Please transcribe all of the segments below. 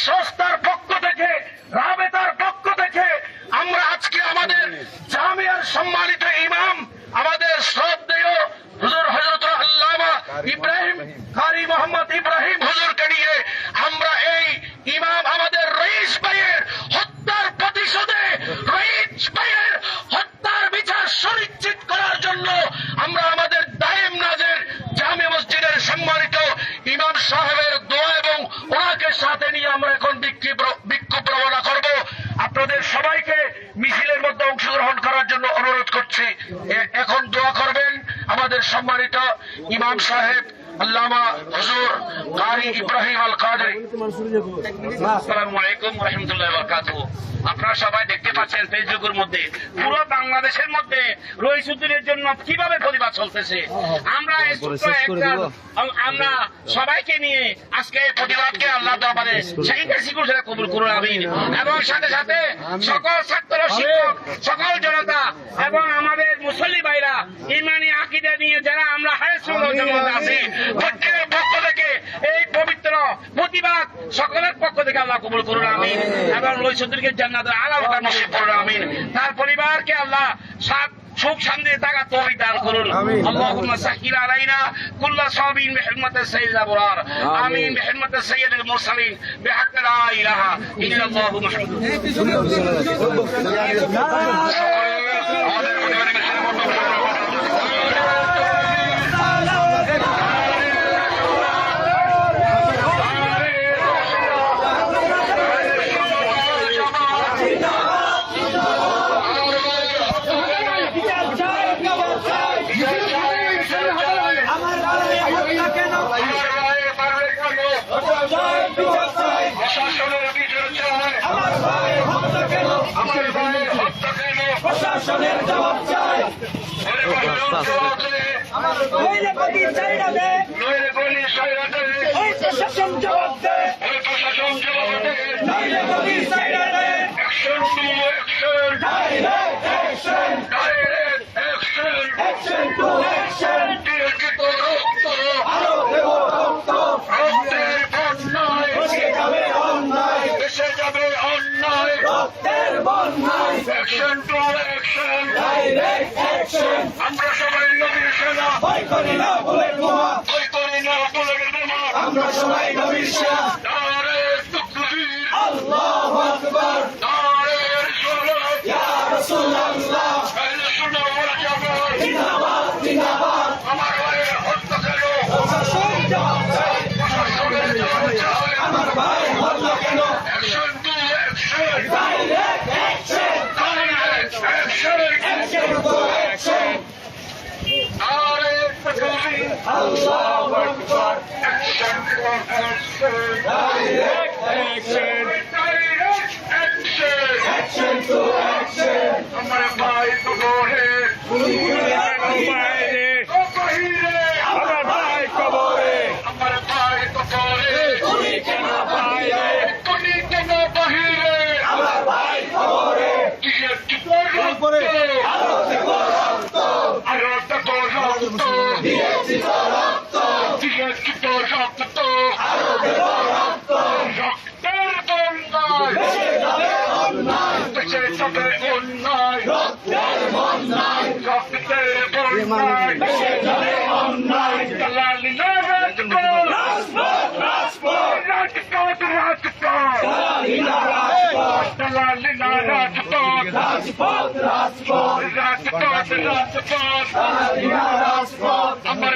সংস্থার পক্ষ থেকে রাবেতার পক্ষ থেকে আমরা আজকে আমাদের জামিয়ার সম্মানিত ইমাম আমাদের শ্রদ্ধেয় হুজুর হজরত আল্লামা ইব্রাহিম কারি মোহাম্মদ ইব্রাহিম হুজুরকে নিয়ে আমরা এই ইমাম আমাদের রইস ভাইয়ের হত্যার প্রতিশোধে রইস ভাইয়ের হত্যার বিচার সুনিশ্চিত করার জন্য আমরা আমাদের দায়েম নাজের জামে মসজিদের সম্মানিত ইমাম সাহেবের দোয়া এবং ওনাকে সাথে নিয়ে আমরা এখন বিক্ষোভ বিক্ষোভ রওনা করব আপনাদের সবাইকে মিছিলের মধ্যে অংশগ্রহণ করার জন্য অনুরোধ করছি। এখন দোয়া করবেন আমাদের সম্মানিত ইমাম সাহেব আল্লামা হুজুর কারি ইব্রাহিম আল কাদের আসসালামু আলাইকুম রহমতুল্লাহ আপনারা সবাই দেখতে পাচ্ছেন ফেসবুকের মধ্যে পুরো বাংলাদেশের মধ্যে রহিসুদ্দিনের জন্য কীভাবে প্রতিবাদ চলতেছে। আমরা আমরা সবাইকে নিয়ে আজকে এই প্রতিবাদকে আল্লাহ দরবারে সেই কবুল করুন আমিন। এবং সাথে সাথে সকল শিক্ষক সকল জনতা এবং আমাদের মুসল্লি ভাইরা ইমানি আকিদা নিয়ে যারা আমরা হারে জমাত আছি প্রত্যেকের পক্ষ থেকে এই পবিত্র প্রতিবাদ সকলের পক্ষ থেকে আল্লাহ কবুল করুন আমিন। এবং লইসুদ্দিনকে জান্নাত আলাদা নসিব করুন আমিন। তার পরিবারকে আল্লাহ সাত সুখ শান্তি থাকা তৌফিক দান করুন আল্লাহুম্মা সাহিল আলাইনা কুল্লা সাবিন বিহিরমাতি সাইয়্যিদ আবরার আমিন বিহিরমাতি সাইয়্যিদুল মুরসালিন বিহাক্ক লা ইলাহা ইল্লাল্লাহু মুহাম্মাদুর আমাদের প্রশাসনের জবাব চাই। অন্যায় জবাব দেয় প্রশাসন জবাব Action আমরা সবাই নবীর সেনা। ভয় করি না বুলেট বোমা ভয় করি না বলে আমরা সবাই নবীর সেনা। Action! action! Action! Action! Action to action! Somebody fight to go ahead! Who will have to fight? রক্ত রক্ত রক্তের বন্যায় বেঁচে যাবে রাজপথ রাজপথ রাজপথ রাজপথ রাজপথ রাজপথ আমার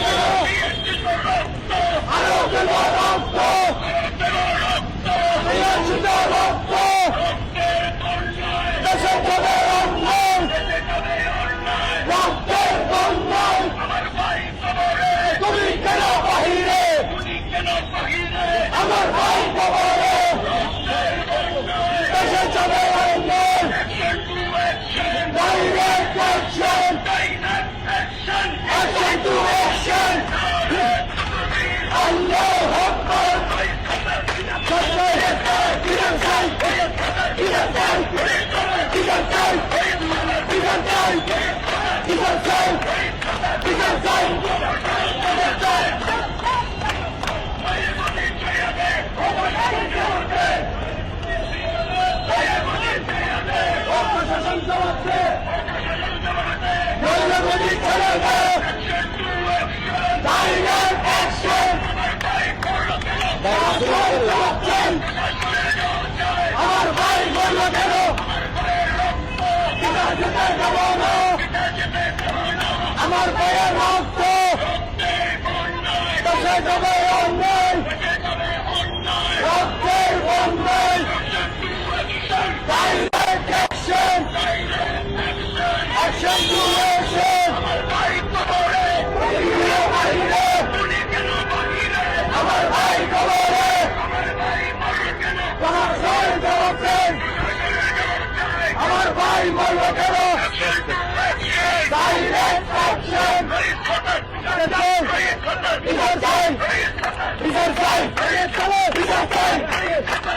Thank you. আমার বইয়ের রক্ত। Bizar Khan! Bizar Khan! Bizar Khan!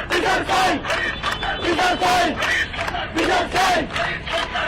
Bizar Khan! Bizar Khan! Bizar Khan!